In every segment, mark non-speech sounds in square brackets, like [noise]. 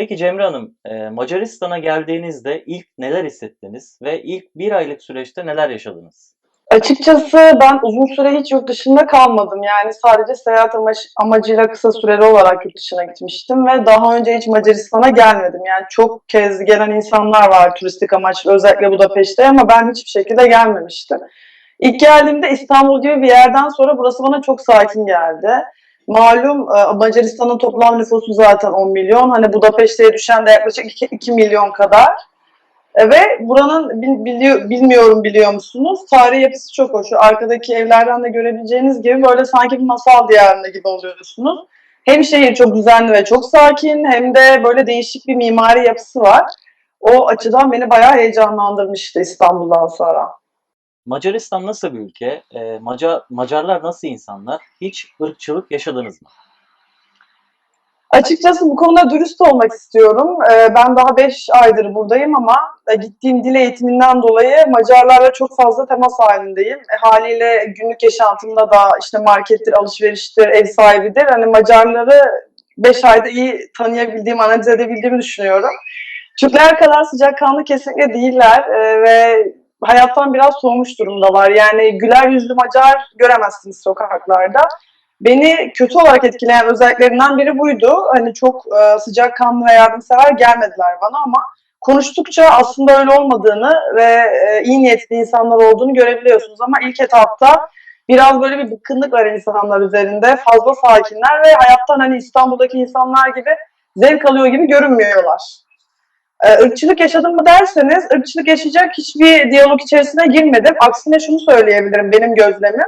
Peki Cemre Hanım, eee, Macaristan'a geldiğinizde ilk neler hissettiniz ve ilk 1 aylık süreçte neler yaşadınız? Açıkçası ben uzun süre hiç yurt dışında kalmadım. Yani sadece seyahat amaç amacıyla kısa süreli olarak yurt dışına gitmiştim ve daha önce hiç Macaristan'a gelmedim. Yani çok kez gelen insanlar var turistik amaçlı özellikle Budapeşte ama ben hiçbir şekilde gelmemiştim. İlk geldiğimde İstanbul gibi bir yerden sonra burası bana çok sakin geldi. Malum e, Macaristan'ın toplam nüfusu zaten 10 milyon. Hani Budapeşte'ye düşen de yaklaşık 2, 2 milyon kadar. E, Ve buranın bil- biliyor, bilmiyorum biliyor musunuz? Tarihi yapısı çok hoş. Arkadaki evlerden de görebileceğiniz gibi böyle sanki bir masal diyarında gibi oluyorsunuz. Hem şehir çok düzenli ve çok sakin hem de böyle değişik bir mimari yapısı var. O açıdan beni bayağı heyecanlandırmıştı İstanbul'dan sonra. Macaristan nasıl bir ülke? Eee, Maca Macarlar nasıl insanlar? Hiç ırkçılık yaşadınız mı? Açıkçası bu konuda dürüst olmak istiyorum. Ee, Ben daha 5 aydır buradayım ama e, gittiğim dil eğitiminden dolayı Macarlarla çok fazla temas halindeyim. E, haliyle günlük yaşantımda da işte markettir, alışveriştir, ev sahibidir. Hani Macarları 5 ayda iyi tanıyabildiğim, analiz edebildiğimi düşünüyorum. Türkler kadar sıcakkanlı kesinlikle değiller e, ve hayattan biraz soğumuş durumdalar. Yani güler yüzlü Macar göremezsiniz sokaklarda. Beni kötü olarak etkileyen özelliklerinden biri buydu. Hani çok e, sıcakkanlı ve yardımsever gelmediler bana ama konuştukça aslında öyle olmadığını ve e, iyi niyetli insanlar olduğunu görebiliyorsunuz. Ama ilk etapta biraz böyle bir bıkkınlık var insanlar üzerinde. Fazla sakinler ve hayattan hani İstanbul'daki insanlar gibi zevk alıyor gibi görünmüyorlar. E, ırkçılık yaşadım mı derseniz, ırkçılık yaşayacak hiçbir diyalog içerisine girmedim. Aksine şunu söyleyebilirim benim gözlemim.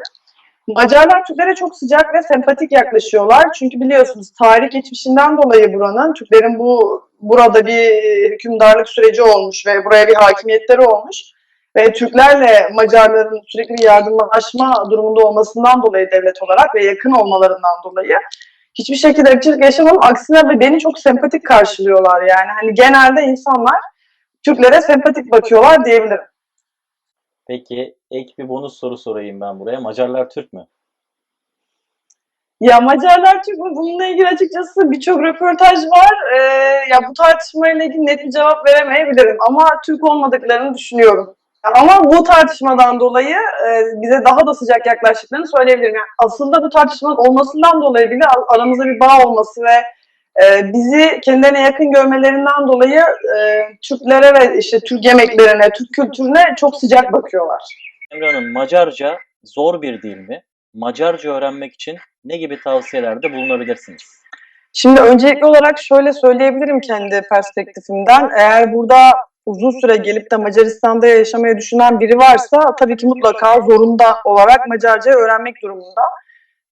Macarlar Türklere çok sıcak ve sempatik yaklaşıyorlar. Çünkü biliyorsunuz tarih geçmişinden dolayı buranın, Türklerin bu burada bir hükümdarlık süreci olmuş ve buraya bir hakimiyetleri olmuş. Ve Türklerle Macarların sürekli bir yardımlaşma durumunda olmasından dolayı devlet olarak ve yakın olmalarından dolayı hiçbir şekilde ırkçılık yaşamam. Aksine beni çok sempatik karşılıyorlar yani. Hani genelde insanlar Türklere sempatik bakıyorlar diyebilirim. Peki ek bir bonus soru sorayım ben buraya. Macarlar Türk mü? Ya Macarlar Türk mü? Bununla ilgili açıkçası birçok röportaj var. Ee, ya bu tartışmayla ilgili net bir cevap veremeyebilirim ama Türk olmadıklarını düşünüyorum. Ama bu tartışmadan dolayı e, bize daha da sıcak yaklaştıklarını söyleyebilirim. Yani aslında bu tartışmanın olmasından dolayı bile aramızda bir bağ olması ve e, bizi kendilerine yakın görmelerinden dolayı e, Türklere ve işte Türk yemeklerine, Türk kültürüne çok sıcak bakıyorlar. Cemre Hanım, Macarca zor bir dil mi? Macarca öğrenmek için ne gibi tavsiyelerde bulunabilirsiniz? Şimdi öncelikli olarak şöyle söyleyebilirim kendi perspektifimden. Eğer burada uzun süre gelip de Macaristan'da yaşamayı düşünen biri varsa tabii ki mutlaka zorunda olarak Macarca öğrenmek durumunda.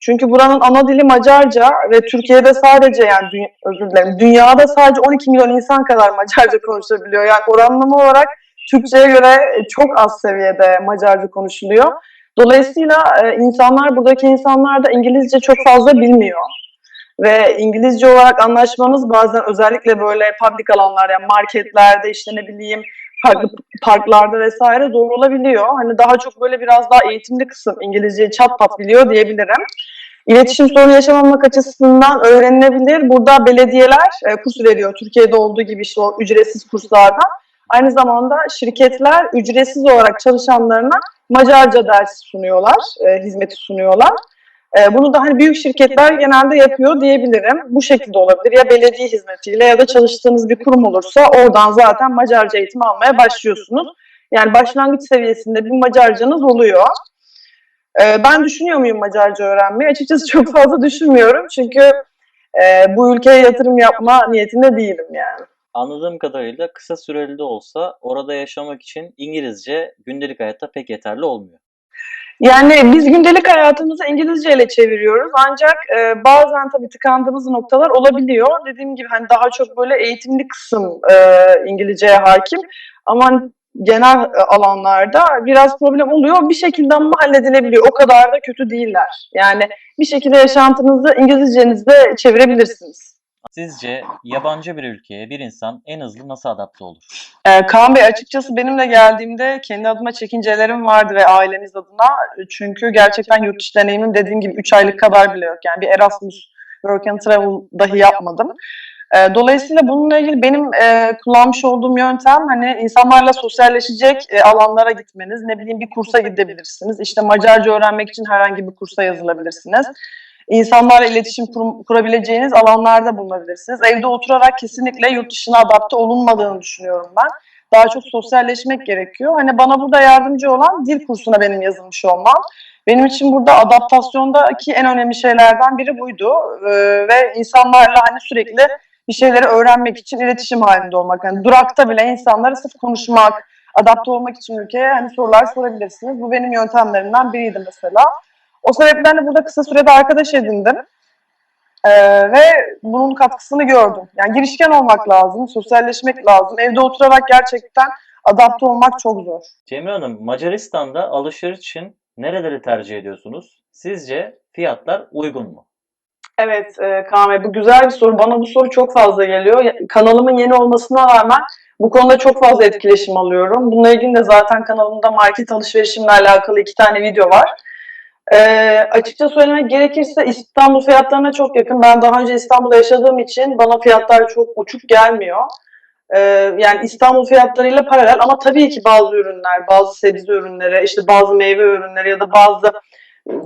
Çünkü buranın ana dili Macarca ve Türkiye'de sadece yani dünya, özür dilerim dünyada sadece 12 milyon insan kadar Macarca konuşabiliyor. Yani oranlama olarak Türkçe'ye göre çok az seviyede Macarca konuşuluyor. Dolayısıyla e, insanlar buradaki insanlar da İngilizce çok fazla bilmiyor. Ve İngilizce olarak anlaşmanız bazen özellikle böyle public alanlar yani marketlerde işte ne bileyim farklı parklarda vesaire zor olabiliyor. Hani daha çok böyle biraz daha eğitimli kısım İngilizceyi çat pat biliyor diyebilirim. İletişim sorunu yaşamamak açısından öğrenilebilir. Burada belediyeler e, kurs veriyor. Türkiye'de olduğu gibi işte o ücretsiz kurslardan. Aynı zamanda şirketler ücretsiz olarak çalışanlarına Macarca dersi sunuyorlar, e, hizmeti sunuyorlar. E, bunu da hani büyük şirketler genelde yapıyor diyebilirim. Bu şekilde olabilir. Ya belediye hizmetiyle ya da çalıştığınız bir kurum olursa oradan zaten Macarca eğitimi almaya başlıyorsunuz. Yani başlangıç seviyesinde bir Macarcanız oluyor. E, ben düşünüyor muyum Macarca öğrenmeyi? Açıkçası çok fazla düşünmüyorum. Çünkü e, bu ülkeye yatırım yapma niyetinde değilim yani. Anladığım kadarıyla kısa süreli de olsa orada yaşamak için İngilizce gündelik hayatta pek yeterli olmuyor. Yani biz gündelik hayatımızı İngilizce ile çeviriyoruz ancak e, bazen tabii tıkandığımız noktalar olabiliyor. Dediğim gibi hani daha çok böyle eğitimli kısım e, İngilizceye hakim ama genel e, alanlarda biraz problem oluyor. Bir şekilde ama halledilebiliyor. O kadar da kötü değiller. Yani bir şekilde yaşantınızı İngilizcenizde çevirebilirsiniz. Sizce yabancı bir ülkeye bir insan en hızlı nasıl adapte olur? Ee, Kaan Bey açıkçası benimle geldiğimde kendi adıma çekincelerim vardı ve ailemiz adına. Çünkü gerçekten yurt dışı deneyimim dediğim gibi 3 aylık kadar bile yok. Yani bir Erasmus Work and Travel dahi yapmadım. E, dolayısıyla bununla ilgili benim e, kullanmış olduğum yöntem hani insanlarla sosyalleşecek e, alanlara gitmeniz. Ne bileyim bir kursa gidebilirsiniz. İşte Macarca öğrenmek için herhangi bir kursa yazılabilirsiniz. İnsanlarla iletişim kur- kurabileceğiniz alanlarda bulunabilirsiniz. Evde oturarak kesinlikle yurt dışına adapte olunmadığını düşünüyorum ben. Daha çok sosyalleşmek gerekiyor. Hani bana burada yardımcı olan dil kursuna benim yazılmış olmam. Benim için burada adaptasyondaki en önemli şeylerden biri buydu. Ee, ve insanlarla hani sürekli bir şeyleri öğrenmek için iletişim halinde olmak. Yani durakta bile insanlara sırf konuşmak, adapte olmak için ülkeye hani sorular sorabilirsiniz. Bu benim yöntemlerimden biriydi mesela. O sebeple hani burada kısa sürede arkadaş edindim. Ee, ve bunun katkısını gördüm. Yani girişken olmak lazım, sosyalleşmek lazım. Evde oturarak gerçekten adapte olmak çok zor. Cemre Hanım, Macaristan'da alışveriş için nereleri tercih ediyorsunuz? Sizce fiyatlar uygun mu? Evet e, Kaan Bey bu güzel bir soru. Bana bu soru çok fazla geliyor. Kanalımın yeni olmasına rağmen bu konuda çok fazla etkileşim alıyorum. Bununla ilgili de zaten kanalımda market alışverişimle alakalı iki tane video var. E, açıkça söylemek gerekirse İstanbul fiyatlarına çok yakın. Ben daha önce İstanbul'da yaşadığım için bana fiyatlar çok uçuk gelmiyor. E, yani İstanbul fiyatlarıyla paralel ama tabii ki bazı ürünler, bazı sebze ürünleri, işte bazı meyve ürünleri ya da bazı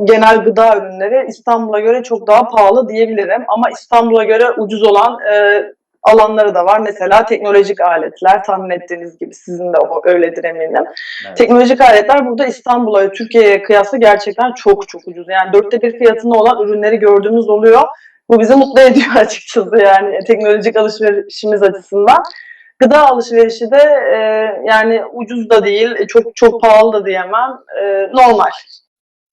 genel gıda ürünleri İstanbul'a göre çok daha pahalı diyebilirim. Ama İstanbul'a göre ucuz olan e, alanları da var. Mesela teknolojik aletler tahmin ettiğiniz gibi sizin de o öyledir eminim. Evet. Teknolojik aletler burada İstanbul'a, Türkiye'ye kıyasla gerçekten çok çok ucuz. Yani dörtte bir fiyatında olan ürünleri gördüğümüz oluyor. Bu bizi mutlu ediyor [laughs] açıkçası yani teknolojik alışverişimiz açısından. Gıda alışverişi de e, yani ucuz da değil, çok çok pahalı da diyemem. E, normal.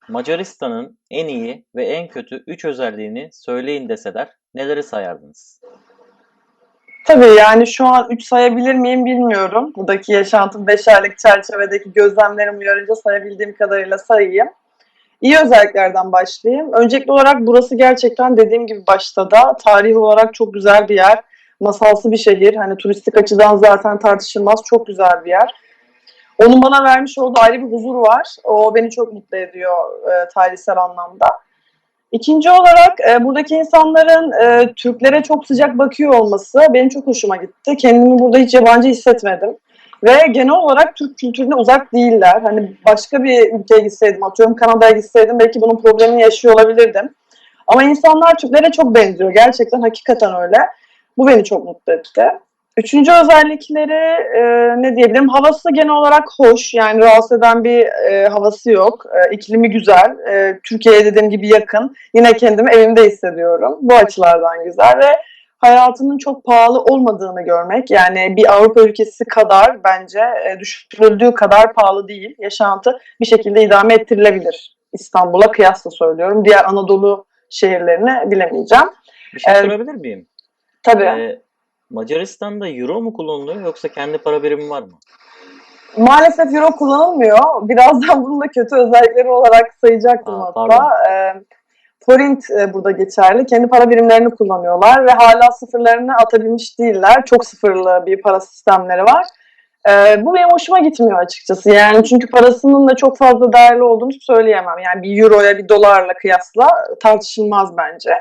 Macaristan'ın en iyi ve en kötü 3 özelliğini söyleyin deseler neleri sayardınız? Tabii yani şu an 3 sayabilir miyim bilmiyorum. Buradaki yaşantım 5 aylık çerçevedeki gözlemlerim uyarınca sayabildiğim kadarıyla sayayım. İyi özelliklerden başlayayım. Öncelikli olarak burası gerçekten dediğim gibi başta da tarihi olarak çok güzel bir yer. Masalsı bir şehir. Hani turistik açıdan zaten tartışılmaz çok güzel bir yer. Onun bana vermiş olduğu ayrı bir huzur var. O beni çok mutlu ediyor e, tarihsel anlamda. İkinci olarak e, buradaki insanların e, Türklere çok sıcak bakıyor olması benim çok hoşuma gitti. Kendimi burada hiç yabancı hissetmedim. Ve genel olarak Türk kültürüne uzak değiller. Hani başka bir ülkeye gitseydim, atıyorum Kanada'ya gitseydim belki bunun problemini yaşıyor olabilirdim. Ama insanlar Türklere çok benziyor. Gerçekten hakikaten öyle. Bu beni çok mutlu etti. Üçüncü özellikleri e, ne diyebilirim? Havası genel olarak hoş. Yani rahatsız eden bir e, havası yok. E, iklimi güzel. E, Türkiye'ye dediğim gibi yakın. Yine kendimi evimde hissediyorum. Bu açılardan güzel ve hayatının çok pahalı olmadığını görmek. Yani bir Avrupa ülkesi kadar bence e, düşürüldüğü kadar pahalı değil. Yaşantı bir şekilde idame ettirilebilir. İstanbul'a kıyasla söylüyorum. Diğer Anadolu şehirlerini bilemeyeceğim. Bir şey Evet. sorabilir miyim? Tabii. Ee, Macaristan'da euro mu kullanılıyor yoksa kendi para birimi var mı? Maalesef euro kullanılmıyor. Birazdan bunu da kötü özellikleri olarak sayacaktım Aa, hatta. Ee, forint e, burada geçerli. Kendi para birimlerini kullanıyorlar ve hala sıfırlarını atabilmiş değiller. Çok sıfırlı bir para sistemleri var. Ee, bu benim hoşuma gitmiyor açıkçası. Yani çünkü parasının da çok fazla değerli olduğunu söyleyemem. Yani bir euroya bir dolarla kıyasla tartışılmaz bence.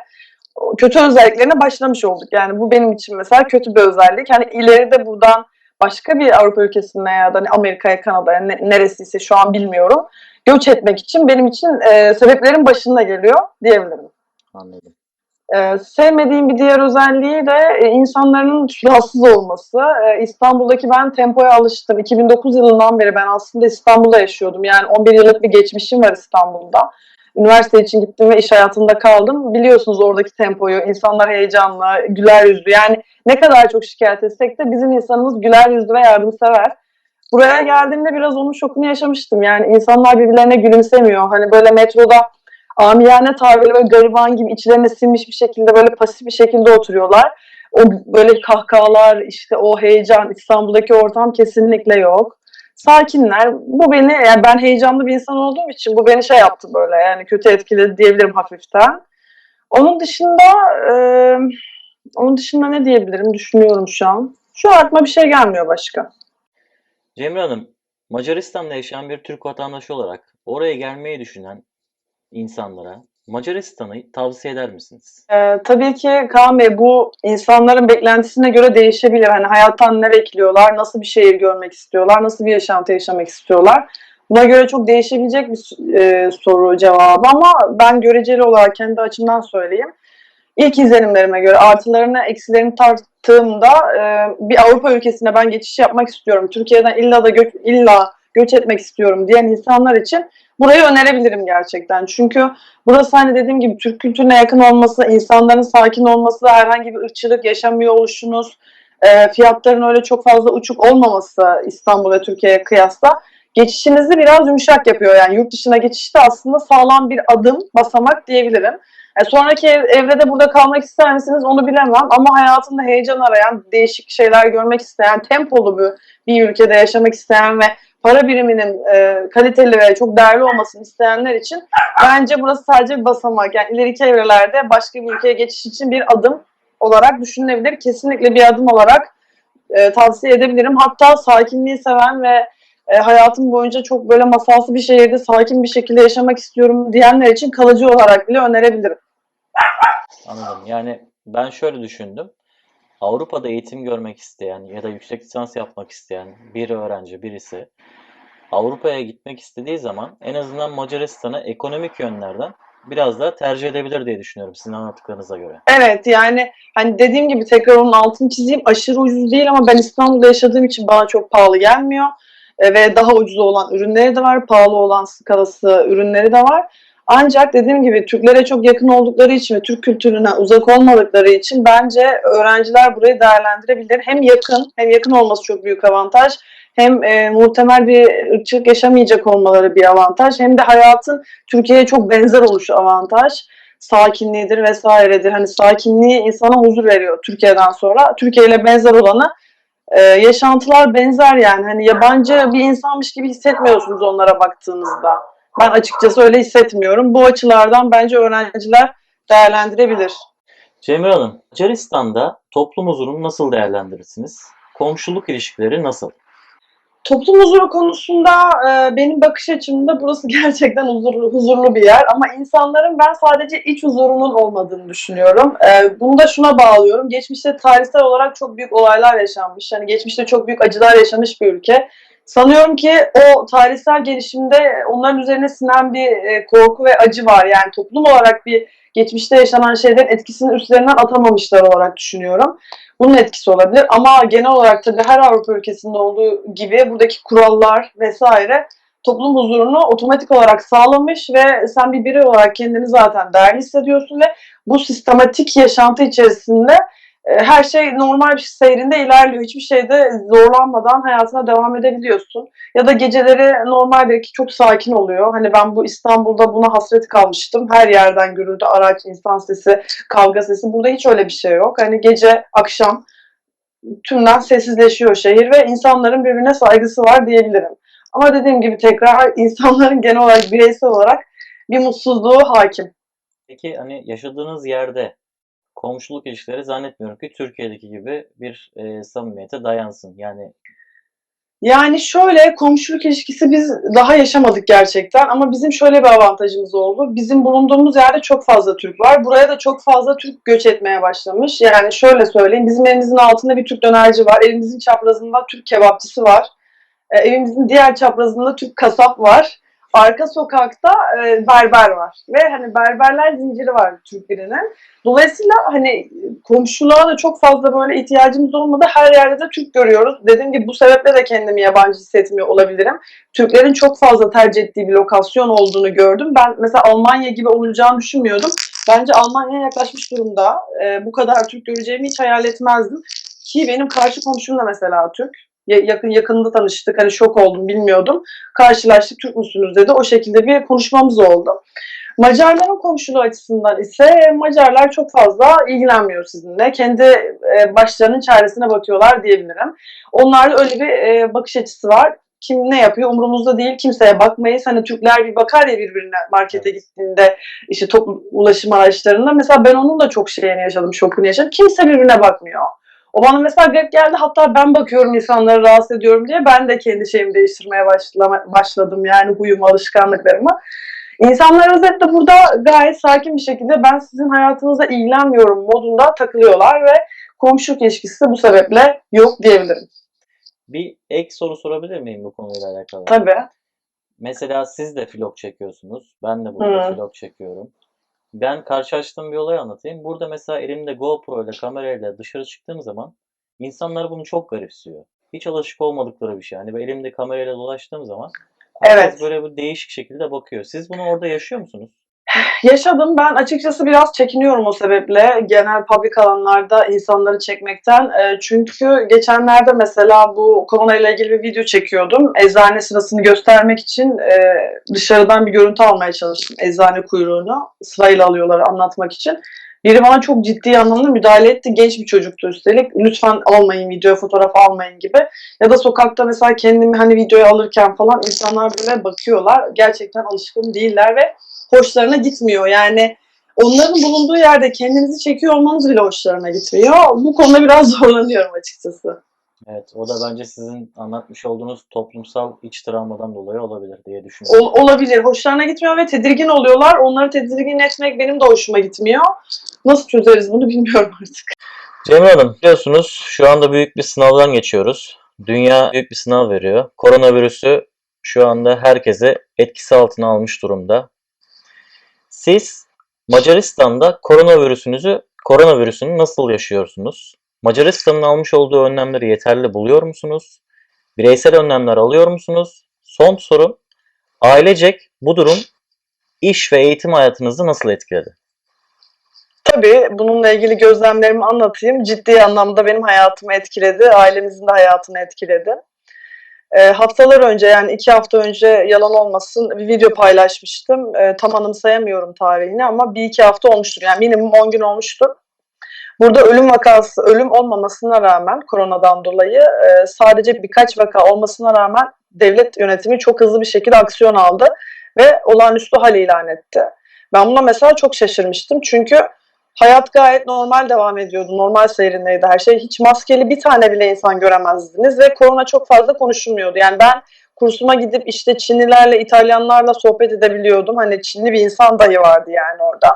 Kötü özelliklerine başlamış olduk. Yani bu benim için mesela kötü bir özellik. Hani ileride buradan başka bir Avrupa ülkesine ya da hani Amerika'ya, Kanada'ya ne- neresiyse şu an bilmiyorum. Göç etmek için benim için e, sebeplerin başında geliyor diyebilirim. Anladım. E, sevmediğim bir diğer özelliği de e, insanların rahatsız olması. E, İstanbul'daki ben tempoya alıştım. 2009 yılından beri ben aslında İstanbul'da yaşıyordum. Yani 11 yıllık bir geçmişim var İstanbul'da. Üniversite için gittim ve iş hayatında kaldım. Biliyorsunuz oradaki tempoyu. İnsanlar heyecanlı, güler yüzlü. Yani ne kadar çok şikayet etsek de bizim insanımız güler yüzlü ve yardımsever. Buraya geldiğimde biraz onun şokunu yaşamıştım. Yani insanlar birbirlerine gülümsemiyor. Hani böyle metroda amiyane tavrıyla böyle gariban gibi içlerine sinmiş bir şekilde böyle pasif bir şekilde oturuyorlar. O böyle kahkahalar, işte o heyecan, İstanbul'daki ortam kesinlikle yok. Sakinler. Bu beni, yani ben heyecanlı bir insan olduğum için bu beni şey yaptı böyle yani kötü etkiledi diyebilirim hafiften. Onun dışında e, onun dışında ne diyebilirim düşünüyorum şu an. Şu an aklıma bir şey gelmiyor başka. Cemre Hanım, Macaristan'da yaşayan bir Türk vatandaşı olarak oraya gelmeyi düşünen insanlara Macaristan'ı tavsiye eder misiniz? Ee, tabii ki Kaan Bey bu insanların beklentisine göre değişebilir. Hani hayattan ne bekliyorlar, nasıl bir şehir görmek istiyorlar, nasıl bir yaşantı yaşamak istiyorlar. Buna göre çok değişebilecek bir e, soru cevabı ama ben göreceli olarak kendi açımdan söyleyeyim. İlk izlenimlerime göre artılarını eksilerini tarttığımda e, bir Avrupa ülkesine ben geçiş yapmak istiyorum. Türkiye'den illa da göç, illa göç etmek istiyorum diyen insanlar için burayı önerebilirim gerçekten. Çünkü burası hani dediğim gibi Türk kültürüne yakın olması, insanların sakin olması, herhangi bir ırkçılık yaşamıyor oluşunuz, e, fiyatların öyle çok fazla uçuk olmaması İstanbul ve Türkiye'ye kıyasla geçişinizi biraz yumuşak yapıyor. Yani yurt dışına geçişte aslında sağlam bir adım, basamak diyebilirim. E, sonraki ev, evrede burada kalmak ister misiniz onu bilemem ama hayatında heyecan arayan, değişik şeyler görmek isteyen, tempolu bir, bir ülkede yaşamak isteyen ve para biriminin e, kaliteli ve çok değerli olmasını isteyenler için bence burası sadece bir basamak. Yani ileriki evrelerde başka bir ülkeye geçiş için bir adım olarak düşünülebilir. Kesinlikle bir adım olarak e, tavsiye edebilirim. Hatta sakinliği seven ve e, hayatım boyunca çok böyle masalsı bir şehirde sakin bir şekilde yaşamak istiyorum diyenler için kalıcı olarak bile önerebilirim. Anladım. Yani ben şöyle düşündüm. Avrupa'da eğitim görmek isteyen ya da yüksek lisans yapmak isteyen bir öğrenci, birisi Avrupa'ya gitmek istediği zaman en azından Macaristan'ı ekonomik yönlerden biraz daha tercih edebilir diye düşünüyorum sizin anlattıklarınıza göre. Evet yani hani dediğim gibi tekrar onun altını çizeyim aşırı ucuz değil ama ben İstanbul'da yaşadığım için bana çok pahalı gelmiyor. E, ve daha ucuz olan ürünleri de var, pahalı olan skalası ürünleri de var. Ancak dediğim gibi Türklere çok yakın oldukları için ve Türk kültürüne uzak olmadıkları için bence öğrenciler burayı değerlendirebilir. Hem yakın, hem yakın olması çok büyük avantaj. Hem e, muhtemel bir ırkçılık yaşamayacak olmaları bir avantaj. Hem de hayatın Türkiye'ye çok benzer oluşu avantaj. Sakinliğidir vesairedir. Hani sakinliği insana huzur veriyor Türkiye'den sonra. Türkiye ile benzer olanı e, yaşantılar benzer yani. Hani yabancı bir insanmış gibi hissetmiyorsunuz onlara baktığınızda. Ben açıkçası öyle hissetmiyorum. Bu açılardan bence öğrenciler değerlendirebilir. Cemre Hanım, Macaristan'da toplum huzurunu nasıl değerlendirirsiniz? Komşuluk ilişkileri nasıl? Toplum huzuru konusunda e, benim bakış açımda burası [laughs] gerçekten huzurlu, huzurlu bir yer ama insanların ben sadece iç huzurunun olmadığını düşünüyorum. E, bunu da şuna bağlıyorum. Geçmişte tarihsel olarak çok büyük olaylar yaşanmış. Hani geçmişte çok büyük acılar yaşamış bir ülke. Sanıyorum ki o tarihsel gelişimde onların üzerine sinen bir e, korku ve acı var. Yani toplum olarak bir geçmişte yaşanan şeylerin etkisini üstlerinden atamamışlar olarak düşünüyorum. Bunun etkisi olabilir ama genel olarak tabii her Avrupa ülkesinde olduğu gibi buradaki kurallar vesaire toplum huzurunu otomatik olarak sağlamış ve sen bir birey olarak kendini zaten değerli hissediyorsun ve bu sistematik yaşantı içerisinde her şey normal bir seyrinde ilerliyor. Hiçbir şeyde zorlanmadan hayatına devam edebiliyorsun. Ya da geceleri normaldir ki çok sakin oluyor. Hani ben bu İstanbul'da buna hasret kalmıştım. Her yerden gürültü, araç, insan sesi, kavga sesi. Burada hiç öyle bir şey yok. Hani gece, akşam tümden sessizleşiyor şehir ve insanların birbirine saygısı var diyebilirim. Ama dediğim gibi tekrar insanların genel olarak bireysel olarak bir mutsuzluğu hakim. Peki hani yaşadığınız yerde komşuluk ilişkileri zannetmiyorum ki Türkiye'deki gibi bir e, samimiyete dayansın. Yani Yani şöyle komşuluk ilişkisi biz daha yaşamadık gerçekten ama bizim şöyle bir avantajımız oldu. Bizim bulunduğumuz yerde çok fazla Türk var. Buraya da çok fazla Türk göç etmeye başlamış. Yani şöyle söyleyeyim bizim evimizin altında bir Türk dönerci var. Evimizin çaprazında Türk kebapçısı var. E, evimizin diğer çaprazında Türk kasap var. Arka sokakta e, berber var. Ve hani berberler zinciri var Türk birinin. Dolayısıyla hani komşuluğa da çok fazla böyle ihtiyacımız olmadı. Her yerde de Türk görüyoruz. Dediğim gibi bu sebeple de kendimi yabancı hissetmiyor olabilirim. Türklerin çok fazla tercih ettiği bir lokasyon olduğunu gördüm. Ben mesela Almanya gibi olacağını düşünmüyordum. Bence Almanya'ya yaklaşmış durumda. Ee, bu kadar Türk göreceğimi hiç hayal etmezdim. Ki benim karşı komşum da mesela Türk. Ya- Yakın yakında tanıştık. Hani şok oldum, bilmiyordum. Karşılaştık, Türk müsünüz dedi. O şekilde bir konuşmamız oldu. Macarların komşuluğu açısından ise Macarlar çok fazla ilgilenmiyor sizinle. Kendi e, başlarının çaresine bakıyorlar diyebilirim. Onlarda öyle bir e, bakış açısı var. Kim ne yapıyor umurumuzda değil kimseye bakmayız. Hani Türkler bir bakar ya birbirine markete Evet. gittiğinde işte toplu ulaşım araçlarında. Mesela ben onun da çok şeyini yaşadım, şokunu yaşadım. Kimse birbirine bakmıyor. O bana mesela garip geldi. Hatta ben bakıyorum insanları rahatsız ediyorum diye ben de kendi şeyimi değiştirmeye başlama, başladım. Yani huyumu, alışkanlıklarımı. İnsanlar özetle burada gayet sakin bir şekilde ben sizin hayatınızla ilgilenmiyorum modunda takılıyorlar ve komşuluk ilişkisi bu sebeple yok diyebilirim. Bir ek soru sorabilir miyim bu konuyla alakalı? Tabii. Mesela siz de vlog çekiyorsunuz. Ben de burada Hı. vlog çekiyorum. Ben karşılaştığım bir olay anlatayım. Burada mesela elimde GoPro ile kamerayla dışarı çıktığım zaman insanlar bunu çok garipsiyor. Hiç alışık olmadıkları bir şey. Hani ben elimde kamerayla dolaştığım zaman herkes Evet. böyle bir değişik şekilde bakıyor. Siz bunu orada yaşıyor musunuz? Yaşadım. Ben açıkçası biraz çekiniyorum o sebeple genel public alanlarda insanları çekmekten. E, çünkü geçenlerde mesela bu konuyla ilgili bir video çekiyordum. Eczane sırasını göstermek için e, dışarıdan bir görüntü almaya çalıştım. Eczane kuyruğunu sırayla alıyorlar anlatmak için. Biri bana çok ciddi anlamda müdahale etti. Genç bir çocuktu üstelik. Lütfen almayın video, fotoğraf almayın gibi. Ya da sokakta mesela kendimi hani videoya alırken falan insanlar böyle bakıyorlar. Gerçekten alışkın değiller ve hoşlarına gitmiyor. Yani onların bulunduğu yerde kendinizi çekiyor olmanız bile hoşlarına gitmiyor. Bu konuda biraz [laughs] zorlanıyorum açıkçası. Evet, o da bence sizin anlatmış olduğunuz toplumsal iç travmadan dolayı olabilir diye düşünüyorum. Ol- olabilir. Hoşlarına gitmiyor ve tedirgin oluyorlar. Onları tedirgin etmek benim de hoşuma gitmiyor. Nasıl çözeriz bunu [laughs] bilmiyorum artık. Cemre Hanım, biliyorsunuz şu anda büyük bir sınavdan geçiyoruz. Dünya büyük bir sınav veriyor. Koronavirüsü şu anda herkese etkisi altına almış durumda. Siz Macaristan'da koronavirüsünüzü, koronavirüsünü nasıl yaşıyorsunuz? Macaristan'ın almış olduğu önlemleri yeterli buluyor musunuz? Bireysel önlemler alıyor musunuz? Son sorum, ailecek bu durum iş ve eğitim hayatınızı nasıl etkiledi? Tabii bununla ilgili gözlemlerimi anlatayım. Ciddi anlamda benim hayatımı etkiledi. Ailemizin de hayatını etkiledi. E, haftalar önce yani iki hafta önce yalan olmasın bir video paylaşmıştım. E, tam anımsayamıyorum tarihini ama bir iki hafta olmuştur. Yani minimum 10 gün olmuştur. Burada ölüm vakası, ölüm olmamasına rağmen koronadan dolayı e, sadece birkaç vaka olmasına rağmen devlet yönetimi çok hızlı bir şekilde aksiyon aldı ve olağanüstü hal ilan etti. Ben buna mesela çok şaşırmıştım çünkü hayat gayet normal devam ediyordu. Normal seyrindeydi her şey. Hiç maskeli bir tane bile insan göremezdiniz ve korona çok fazla konuşulmuyordu. Yani ben kursuma gidip işte Çinlilerle, İtalyanlarla sohbet edebiliyordum. Hani Çinli bir insan dahi vardı yani orada.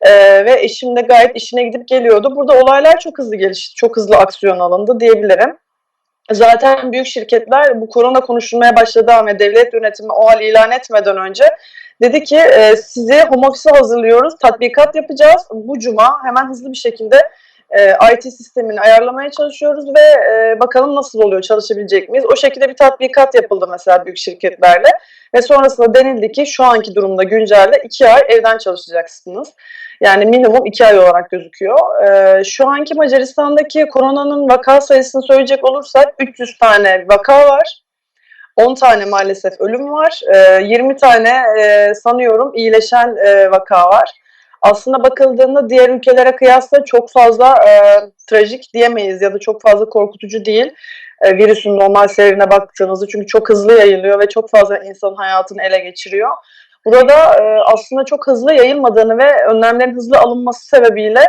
Ee, ve eşim de gayet işine gidip geliyordu. Burada olaylar çok hızlı gelişti, çok hızlı aksiyon alındı diyebilirim. Zaten büyük şirketler bu korona konuşulmaya başladığı ve devlet yönetimi o hal ilan etmeden önce dedi ki e, sizi home office hazırlıyoruz, tatbikat yapacağız. Bu cuma hemen hızlı bir şekilde e, IT sistemini ayarlamaya çalışıyoruz ve e, bakalım nasıl oluyor, çalışabilecek miyiz? O şekilde bir tatbikat yapıldı mesela büyük şirketlerle ve sonrasında denildi ki şu anki durumda güncelde iki ay evden çalışacaksınız. Yani minimum iki ay olarak gözüküyor. Ee, şu anki Macaristan'daki koronanın vaka sayısını söyleyecek olursak 300 tane vaka var. 10 tane maalesef ölüm var. Ee, 20 tane e, sanıyorum iyileşen e, vaka var. Aslında bakıldığında diğer ülkelere kıyasla çok fazla e, trajik diyemeyiz ya da çok fazla korkutucu değil. E, virüsün normal seyrine baktığınızda çünkü çok hızlı yayılıyor ve çok fazla insanın hayatını ele geçiriyor. Burada e, aslında çok hızlı yayılmadığını ve önlemlerin hızlı alınması sebebiyle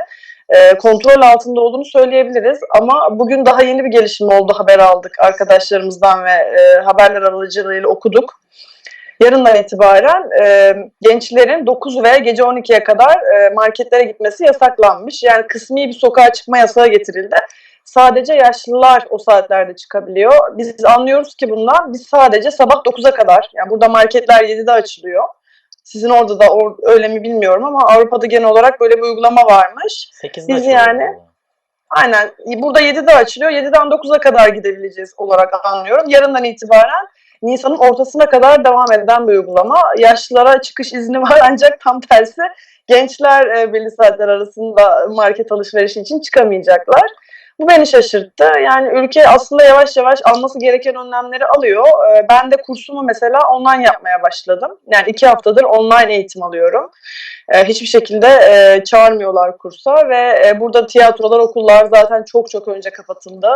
e, kontrol altında olduğunu söyleyebiliriz. Ama bugün daha yeni bir gelişme oldu haber aldık arkadaşlarımızdan ve e, haberler aracılığıyla okuduk. Yarından itibaren e, gençlerin 9 ve gece 12'ye kadar e, marketlere gitmesi yasaklanmış. Yani kısmi bir sokağa çıkma yasağı getirildi. Sadece yaşlılar o saatlerde çıkabiliyor. Biz anlıyoruz ki bundan biz sadece sabah 9'a kadar, yani burada marketler 7'de açılıyor. Sizin orada da or- öyle mi bilmiyorum ama Avrupa'da genel olarak böyle bir uygulama varmış. 8'de Biz yani-. Aynen. Burada 7'de açılıyor. 7'den 9'a kadar gidebileceğiz olarak anlıyorum. Yarından itibaren Nisan'ın ortasına kadar devam eden bir uygulama. Yaşlılara çıkış izni [laughs] var ancak tam tersi gençler e, belli saatler arasında market alışverişi için çıkamayacaklar. Bu beni şaşırttı. Yani ülke aslında yavaş yavaş alması gereken önlemleri alıyor. E, Ben de kursumu mesela online yapmaya başladım. Yani iki haftadır online eğitim alıyorum. E, Hiçbir şekilde e, çağırmıyorlar kursa ve e, burada tiyatrolar, okullar zaten çok çok önce kapatıldı.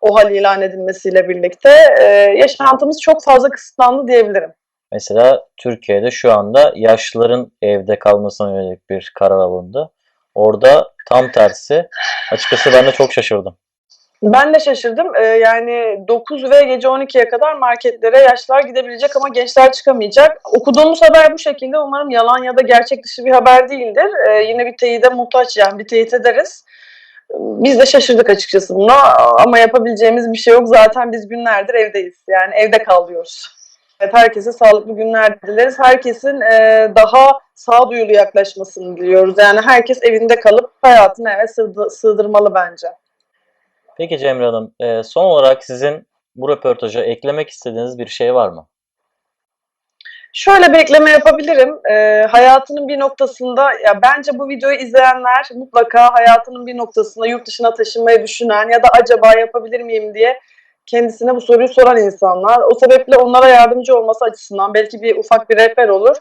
O hal ilan edilmesiyle birlikte e, yaşantımız çok fazla kısıtlandı diyebilirim. Mesela Türkiye'de şu anda yaşlıların evde kalmasına yönelik bir karar alındı. Orada tam tersi. Açıkçası ben de çok şaşırdım. Ben de şaşırdım. Ee, yani 9 ve gece 12'ye kadar marketlere yaşlılar gidebilecek ama gençler çıkamayacak. Okuduğumuz haber bu şekilde. Umarım yalan ya da gerçek dışı bir haber değildir. Ee, yine bir teyide muhtaç yani bir teyit ederiz. Biz de şaşırdık açıkçası buna ama yapabileceğimiz bir şey yok. Zaten biz günlerdir evdeyiz. Yani evde kalıyoruz. Evet, herkese sağlıklı günler dileriz. Herkesin e, daha sağduyulu yaklaşmasını diliyoruz. Yani herkes evinde kalıp hayatını eve sığdı- sığdırmalı bence. Peki Cemre Hanım, e, son olarak sizin bu röportaja eklemek istediğiniz bir şey var mı? Şöyle bir ekleme yapabilirim. Ee, hayatının bir noktasında, ya bence bu videoyu izleyenler mutlaka hayatının bir noktasında yurt dışına taşınmayı düşünen ya da acaba yapabilir miyim diye kendisine bu soruyu soran insanlar. O sebeple onlara yardımcı olması açısından belki bir ufak bir rehber olur.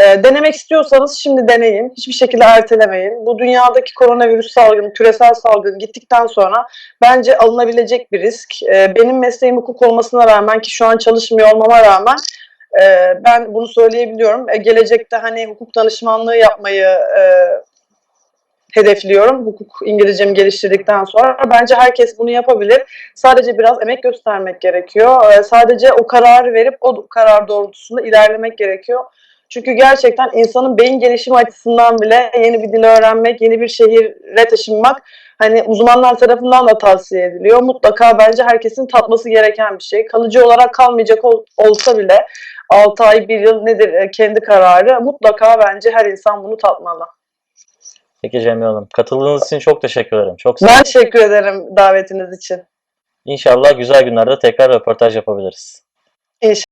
Ee, denemek istiyorsanız şimdi deneyin. Hiçbir şekilde ertelemeyin. Bu dünyadaki koronavirüs salgını, küresel salgın gittikten sonra bence alınabilecek bir risk. Ee, benim mesleğim hukuk olmasına rağmen ki şu an çalışmıyor olmama rağmen ee, ben bunu söyleyebiliyorum. Ee, gelecekte hani hukuk danışmanlığı yapmayı e, hedefliyorum. Hukuk İngilizcemi geliştirdikten sonra. Bence herkes bunu yapabilir. Sadece biraz emek göstermek gerekiyor. Ee, sadece o kararı verip o karar doğrultusunda ilerlemek gerekiyor. Çünkü gerçekten insanın beyin gelişimi açısından bile yeni bir dil öğrenmek, yeni bir şehire taşınmak hani uzmanlar tarafından da tavsiye ediliyor. Mutlaka bence herkesin tatması gereken bir şey. Kalıcı olarak kalmayacak ol- olsa bile 6 ay, 1 yıl nedir e, kendi kararı. Mutlaka bence her insan bunu tatmalı. Peki Cemre Hanım, katıldığınız için çok teşekkür ederim. Çok sağ olun. Ben teşekkür ederim davetiniz için. İnşallah güzel günlerde tekrar röportaj yapabiliriz. İnşallah.